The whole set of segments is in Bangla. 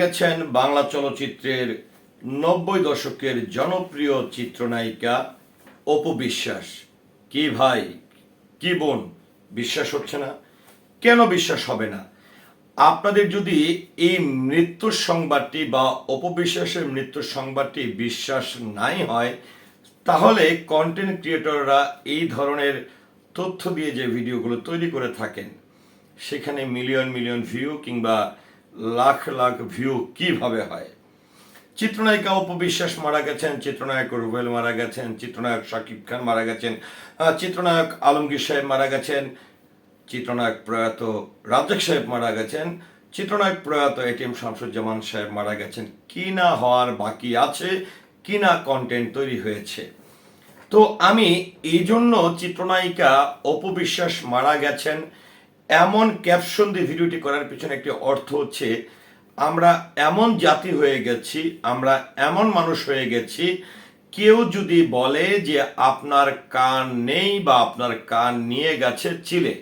গেছেন বাংলা চলচ্চিত্রের নব্বই দশকের জনপ্রিয় চিত্রনায়িকা অপু বিশ্বাস। কি ভাই, কি বোন, বিশ্বাস হচ্ছে না? কেন বিশ্বাস হবে না? আপনাদের যদি এই মৃত্যুর সংবাদটি বা অপবিশ্বাসের মৃত্যুর সংবাদটি বিশ্বাস নাই হয়, তাহলে কন্টেন্ট ক্রিয়েটররা এই ধরনের তথ্য দিয়ে যে ভিডিওগুলো তৈরি করে থাকেন, সেখানে মিলিয়ন মিলিয়ন ভিউ কিংবা লাখ লাখ ভিউ কীভাবে হয়? চিত্রনায়িকা অপবিশ্বাস মারা গেছেন, চিত্রনায়ক রুবেল মারা গেছেন, চিত্রনায়ক শাকিব খান মারা গেছেন চিত্রনায়ক আলমগীর সাহেব মারা গেছেন, চিত্রনায়ক প্রয়াত রাজ্জাক সাহেব মারা গেছেন, চিত্রনায়ক প্রয়াত এটিএম শামসুজ্জামান সাহেব মারা গেছেন। কি না হওয়ার বাকি আছে? কি না কন্টেন্ট তৈরি হয়েছে? তো আমি এই জন্য চিত্রনায়িকা অপবিশ্বাস মারা গেছেন এমন ক্যাপশন দিয়ে ভিডিওটি করার পিছনে একটি অর্থ হচ্ছে, আমরা এমন জাতি হয়ে গেছি, আমরা এমন মানুষ হয়ে গেছি, কেউ যদি বলে যে আপনার কান নেই বা আপনার কান নিয়ে গেছে চিলে,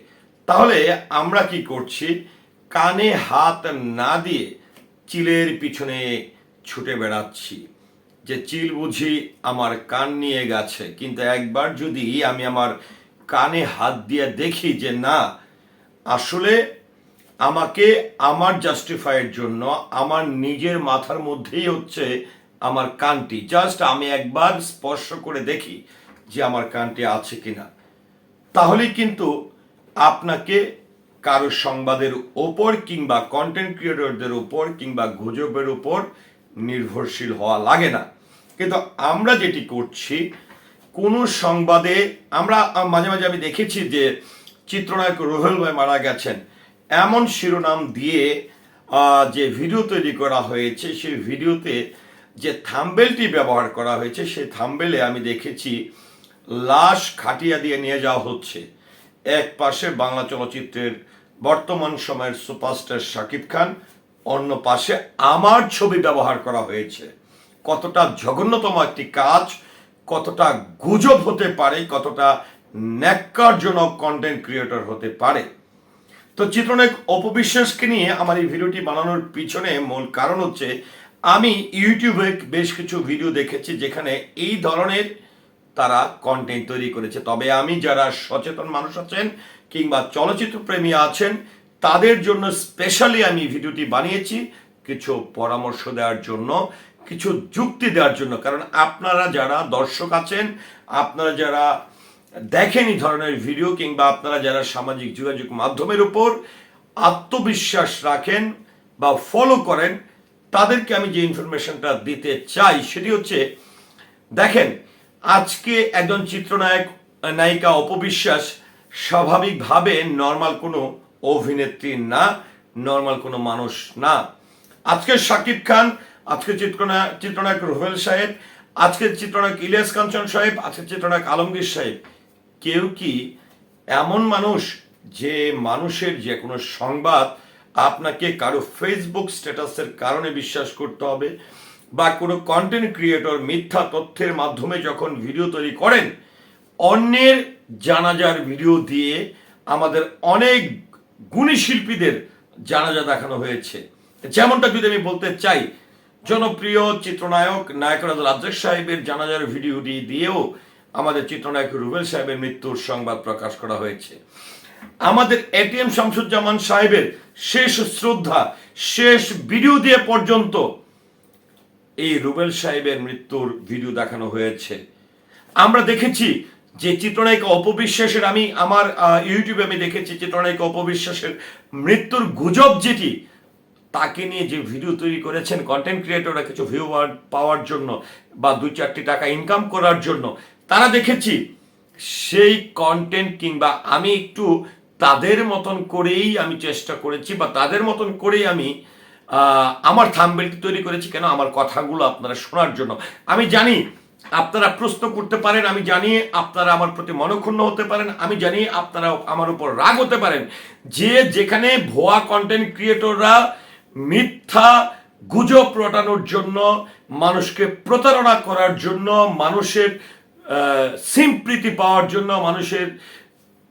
তাহলে আমরা কি করছি? কানে হাত না দিয়ে চিলের পিছনে ছুটে বেড়াচ্ছি। যে চিল বুঝি আমার কান নিয়ে গেছে, কিন্তু একবার যদি আমি আমার কানে হাত দিয়ে দেখি যে না আসলে আমাকে আমার জাস্টিফাইয়ের জন্য, আমার নিজের মাথার মধ্যেই হচ্ছে আমার কানটি। জাস্ট আমি একবার স্পর্শ করে দেখি যে আমার কানটি আছে কি না তাহলেই কিন্তু আপনাকে কারও সংবাদের ওপর কিংবা কন্টেন্ট ক্রিয়েটরদের উপর কিংবা গুজবের উপর নির্ভরশীল হওয়া লাগে না। কিন্তু আমরা যেটি করছি, কোনো সংবাদে আমরা মাঝে মাঝে আমি দেখেছি যে চিত্রনায়ক রোহেল ভাই মারা গেছেন। এমন শিরোনাম দিয়ে যে ভিডিও তৈরি করা হয়েছে, সেই ভিডিওতে যে থাম্বেলটি ব্যবহার করা হয়েছে, সেই থাম্বেলে আমি দেখেছি, লাশ খাটিয়া দিয়ে নিয়ে যাওয়া হচ্ছে। এক পাশে বাংলা চলচ্চিত্রের বর্তমান সময়ের সুপারস্টার শাকিব খান, অন্য পাশে আমার ছবি ব্যবহার করা হয়েছে। কতটা জঘন্যতম একটি কাজ, কতটা গুজব হতে পারে, কতটা ন্যাক্কারজনক কন্টেন্ট ক্রিয়েটর হতে পারে। তো চিত্রনায়ক অপবিশ্বাসকে নিয়ে আমার এই ভিডিওটি বানানোর পিছনে মূল কারণ হচ্ছে, আমি ইউটিউবে বেশ কিছু ভিডিও দেখেছি যেখানে এই ধরনের তারা কন্টেন্ট তৈরি করেছে। তবে আমি যারা সচেতন মানুষ আছেন কিংবা চলচ্চিত্র প্রেমী আছেন, তাদের জন্য স্পেশালি আমি ভিডিওটি বানিয়েছি কিছু পরামর্শ দেওয়ার জন্য, কিছু যুক্তি দেওয়ার জন্য। কারণ আপনারা যারা দর্শক আছেন, আপনারা যারা দেখেন এই ধরনের ভিডিও কিংবা আপনারা যারা সামাজিক যোগাযোগ মাধ্যমের উপর আত্মবিশ্বাস রাখেন বা ফলো করেন, তাদেরকে আমি যে ইনফরমেশনটা দিতে চাই সেটি হচ্ছে, দেখেন, আজকে একজন চিত্রনায়ক, নায়িকা অপবিশ্বাস স্বাভাবিকভাবে নর্মাল কোনো অভিনেত্রী না নর্মাল কোনো মানুষ না। আজকে শাকিব খান, আজকে চিত্রনায়ক চিত্রনায়ক রুহেল সাহেব আজকের চিত্রনায়ক ইলিয়াস কাঞ্চন সাহেব, আজকে চিত্রনায়ক আলমগীর সাহেব। কেউ কি এমন মানুষ যে মানুষের যে কোনো সংবাদ আপনাকে কারও ফেসবুক স্ট্যাটাসের কারণে বিশ্বাস করতে হবে বা কোনো কন্টেন্ট ক্রিয়েটর মিথ্যা তথ্যের মাধ্যমে যখন ভিডিও তৈরি করেন, অন্যের জানাজার ভিডিও দিয়ে আমাদের অনেক গুণী শিল্পীদের জানাজা দেখানো হয়েছে। যেমনটা যদি আমি বলতে চাই, জনপ্রিয় চিত্রনায়ক নায়করাজ রাজ্জাক সাহেবের জানাজার ভিডিওটি দিয়েও আমাদের চিত্রনায়ক রুবেল সাহেবের মৃত্যুর সংবাদ প্রকাশ করা হয়েছে। আমাদের এটিএম শামসুজ্জামান সাহেবের শেষ শ্রদ্ধা, শেষ ভিডিও দিয়ে পর্যন্ত এই রুবেল সাহেবের মৃত্যুর ভিডিও দেখানো হয়েছে। আমরা দেখেছি যে চিত্রনায়িকা অপবিশ্বাসের, আমি আমার ইউটিউবে আমি দেখেছি চিত্রনায়িকা অপবিশ্বাসের মৃত্যুর গুজব যেটি, তাকে নিয়ে যে ভিডিও তৈরি করেছেন কন্টেন্ট ক্রিয়েটররা কিছু ভিউ পাওয়ার জন্য বা দুই চারটি টাকা ইনকাম করার জন্য তারা দেখেছি। সেই কন্টেন্ট কিংবা আমি একটু তাদের মতন করেই আমি চেষ্টা করেছি বা তাদের মতন করেই আমি আমার থাম্বেলটি তৈরি করেছি কেন আমার কথাগুলো আপনারা শোনার জন্য। আমি জানি আপনারা প্রশ্ন করতে পারেন, আমি জানি আপনারা আমার প্রতি মনক্ষুণ্ণ হতে পারেন, আমি জানি আপনারা আমার উপর রাগ হতে পারেন। যে যেখানে ভুয়া কন্টেন্ট ক্রিয়েটররা মিথ্যা গুজব রটানোর জন্য, মানুষকে প্রতারণা করার জন্য, মানুষের সিম্প্রীতি পাওয়ার জন্য, মানুষের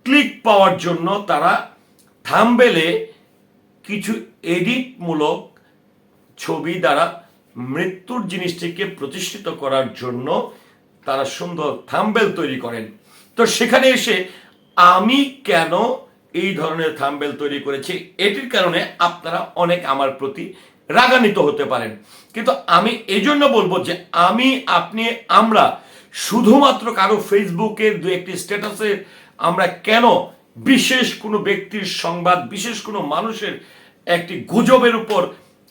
ক্লিক পাওয়ার জন্য তারা থাম্বেলে কিছু এডিটমূলক ছবি দ্বারা মৃত্যুর জিনিসটিকে প্রতিষ্ঠিত করার জন্য তারা সুন্দর থাম্বেল তৈরি করেন। তো সেখানে এসে আমি কেন এই ধরনের থাম্বেল তৈরি করেছি? এটির কারণে আপনারা অনেক আমার প্রতি রাগান্বিত হতে পারেন। কিন্তু আমি এই জন্য বলব যে আমি, আপনি, আমরা শুধুমাত্র কারও ফেসবুকের দু একটি স্ট্যাটাসে আমরা কেন বিশেষ কোনো ব্যক্তির সংবাদ, বিশেষ কোনো মানুষের একটি গুজবের উপর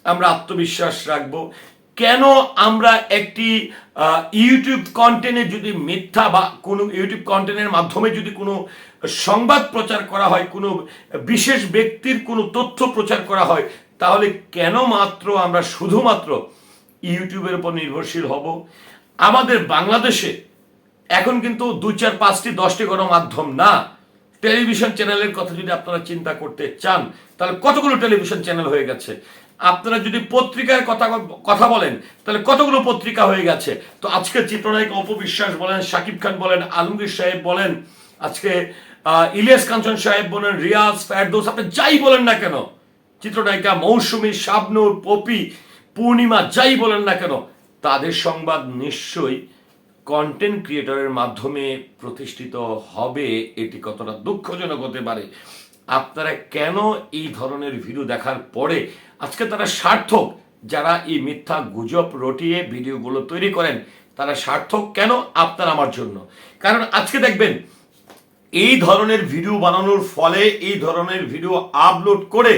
আমরা আত্মবিশ্বাস রাখব? কেন আমরা একটি ইউটিউব কন্টেন্টে যদি মিথ্যা বা কোনো ইউটিউব কন্টেন্টের মাধ্যমে যদি কোনো সংবাদ প্রচার করা হয়, কোনো বিশেষ ব্যক্তির কোনো তথ্য প্রচার করা হয়, তাহলে কেন মাত্র আমরা শুধুমাত্র ইউটিউবের উপর নির্ভরশীল হব? আমাদের বাংলাদেশে এখন কিন্তু দু চার পাঁচটি, দশটি গণমাধ্যম না। টেলিভিশন চ্যানেলের কথা যদি আপনারা চিন্তা করতে চান, তাহলে কতগুলো টেলিভিশন চ্যানেল হয়ে গেছে? আপনারা যদি পত্রিকার কথা কথা বলেন, তাহলে কতগুলো পত্রিকা হয়ে গেছে? তো আজকে চিত্রনায়ক অপবিশ্বাস বলেন, শাকিব খান বলেন, আলমগীর সাহেব বলেন, আজকে ইলিয়াস কাঞ্চন সাহেব বলেন, রিয়াজ, ফেরদৌস, আপনি যাই বলেন না কেন, চিত্রনায়িকা মৌসুমী, শাবনুর, পপি, পূর্ণিমা, যাই বলেন না কেন তাদের সংবাদ নিশ্চয়ই কন্টেন্ট ক্রিয়েটরের মাধ্যমে প্রতিষ্ঠিত হবে, এটি কতটা দুঃখজনক হতে পারে? আপনারা কেন এই ধরনের ভিডিও দেখার পরে আজকে তারা সার্থক? যারা এই মিথ্যা গুজব রটিয়ে ভিডিওগুলো তৈরি করেন, তারা সার্থক কেন আপনার আমার জন্য? কারণ আজকে দেখবেন এই ধরনের ভিডিও বানানোর ফলে এই ধরনের ভিডিও আপলোড করে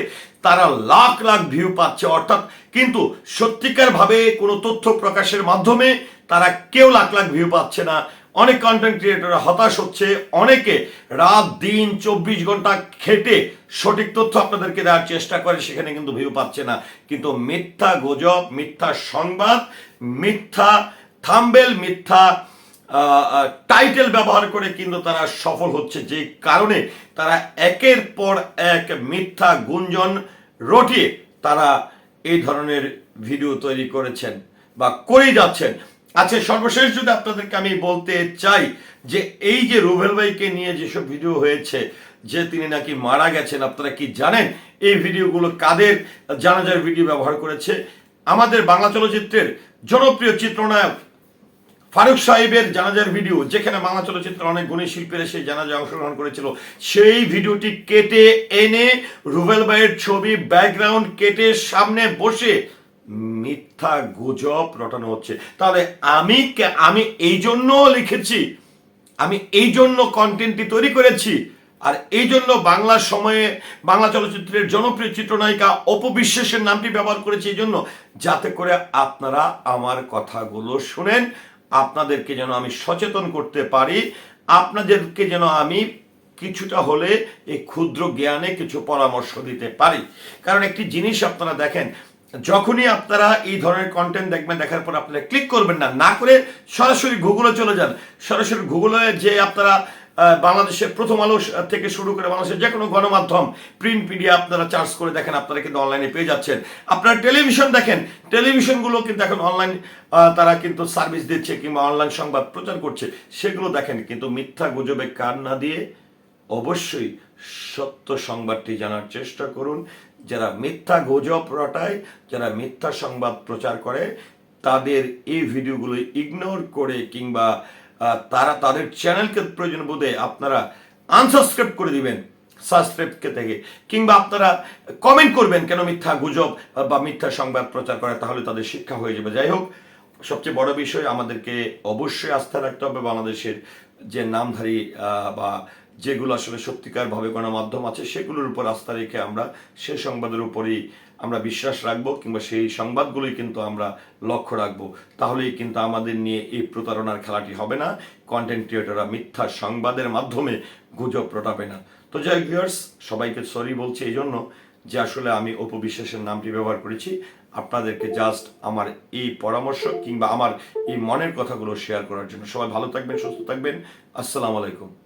তারা লাখ লাখ ভিউ পাচ্ছে। অর্থাৎ কিন্তু সত্যিকার ভাবে কোনো তথ্য প্রকাশের মাধ্যমে তারা কেউ লাখ লাখ ভিউ পাচ্ছে না। অনেক কন্টেন্ট ক্রিয়েটররা হতাশ হচ্ছে। অনেকে রাত, দিন, চব্বিশ ঘণ্টা খেটে সঠিক তথ্য আপনাদেরকে দেওয়ার চেষ্টা করে, সেখানে কিন্তু ভিউ পাচ্ছে না। কিন্তু মিথ্যা গুজব, মিথ্যা সংবাদ, মিথ্যা থাম্বেল, মিথ্যা টাইটেল ব্যবহার করে কিন্তু তারা সফল হচ্ছে। যে কারণে তারা একের পর এক মিথ্যা গুঞ্জন রটিয়ে তারা এই ধরনের ভিডিও তৈরি করেছেন বা করেই যাচ্ছেন। আচ্ছা সর্বশেষ যদি আপনাদেরকে আমি বলতে চাই যে এই যে রুবেল ভাইকে নিয়ে যেসব ভিডিও হয়েছে, যে তিনি নাকি মারা গেছেন, আপনারা কি জানেন? এই ভিডিওগুলো কাদের জানাজার ভিডিও ব্যবহার করেছে? আমাদের বাংলা চলচ্চিত্রের জনপ্রিয় চিত্রনায়ক ফারুক সাহেবের জানাজার ভিডিও, যেখানে বাংলা চলচ্চিত্রের অনেক গুণী শিল্পীরা সেই জানাজায় অংশগ্রহণ করেছিল, সেই ভিডিওটি কেটে এনে রুবেল ভাইয়ের ছবি ব্যাকগ্রাউন্ড কেটে সামনে বসে মিথ্যা গুজব রটানো হচ্ছে। তাহলে আমি আমি এই জন্য লিখেছি, আমি এই জন্য কন্টেন্টটি তৈরি করেছি, আর এই জন্য বাংলা সময়ে বাংলা চলচ্চিত্রের জনপ্রিয় চিত্রনায়িকা অপবিশ্বাসের নামটি ব্যবহার করেছি এই জন্য, যাতে করে আপনারা আমার কথাগুলো শুনেন। আপনাদেরকে যেন আমি সচেতন করতে পারি, আপনাদেরকে যেন আমি কিছুটা হলে এই ক্ষুদ্র জ্ঞানে কিছু পরামর্শ দিতে পারি। কারণ একটি জিনিস আপনারা দেখেন, যখনই আপনারা এই ধরনের কন্টেন্ট দেখবেন, দেখার পর আপনারা ক্লিক করবেন না না করে সরাসরি গুগলে চলে যান। সরাসরি গুগলে যে আপনারা বাংলাদেশের প্রথম আলো থেকে শুরু করে বাংলাদেশের যে কোনো গণমাধ্যম প্রিন্ট মিডিয়া আপনারা চার্জ করে দেখেন, আপনারা কিন্তু অনলাইনে পেয়ে যাচ্ছেন। আপনারা টেলিভিশন দেখেন টেলিভিশনগুলো কিন্তু এখন অনলাইন তারা কিন্তু সার্ভিস দিচ্ছে কিংবা অনলাইন সংবাদ প্রচার করছে, সেগুলো দেখেন, কিন্তু মিথ্যা গুজবে কান না দিয়ে অবশ্যই সত্য সংবাদটি জানার চেষ্টা করুন। যারা মিথ্যা গুজব রটায়, যারা মিথ্যা সংবাদ প্রচার করে, তাদের এই ভিডিওগুলো ইগনোর করে কিংবা তারা তাদের চ্যানেলকে প্রয়োজন বোধে আপনারা আনসাবস্ক্রাইব করে দিবেন সাবস্ক্রাইবকে থেকে। কিংবা আপনারা কমেন্ট করবেন কেন মিথ্যা গুজব বা মিথ্যা সংবাদ প্রচার করে, তাহলে তাদের শিক্ষা হয়ে যাবে। যাই হোক, সবচেয়ে বড় বিষয় আমাদেরকে অবশ্যই আস্থা রাখতে হবে বাংলাদেশের যে নামধারী বা যেগুলো আসলে সত্যিকার ভাবে গণমাধ্যম আছে, সেগুলোর উপর আস্থা রেখে আমরা সে সংবাদের উপরেই আমরা বিশ্বাস রাখব কিংবা সেই সংবাদগুলোই কিন্তু আমরা লক্ষ্য রাখব। তাহলেই কিন্তু আমাদের নিয়ে এই প্রতারণার খেলাটি হবে না কন্টেন্ট ক্রিয়েটররা মিথ্যা সংবাদের মাধ্যমে গুজব রটাবে না। তো যাই ভিউয়ার্স, সবাইকে সরি বলছি এই জন্য যে আসলে আমি অপবিশ্বাসের নামটি ব্যবহার করেছি। আপনাদেরকে জাস্ট আমার এই পরামর্শ কিংবা আমার এই মনের কথাগুলো শেয়ার করার জন্য। সবাই ভালো থাকবেন, সুস্থ থাকবেন। আসসালামু আলাইকুম।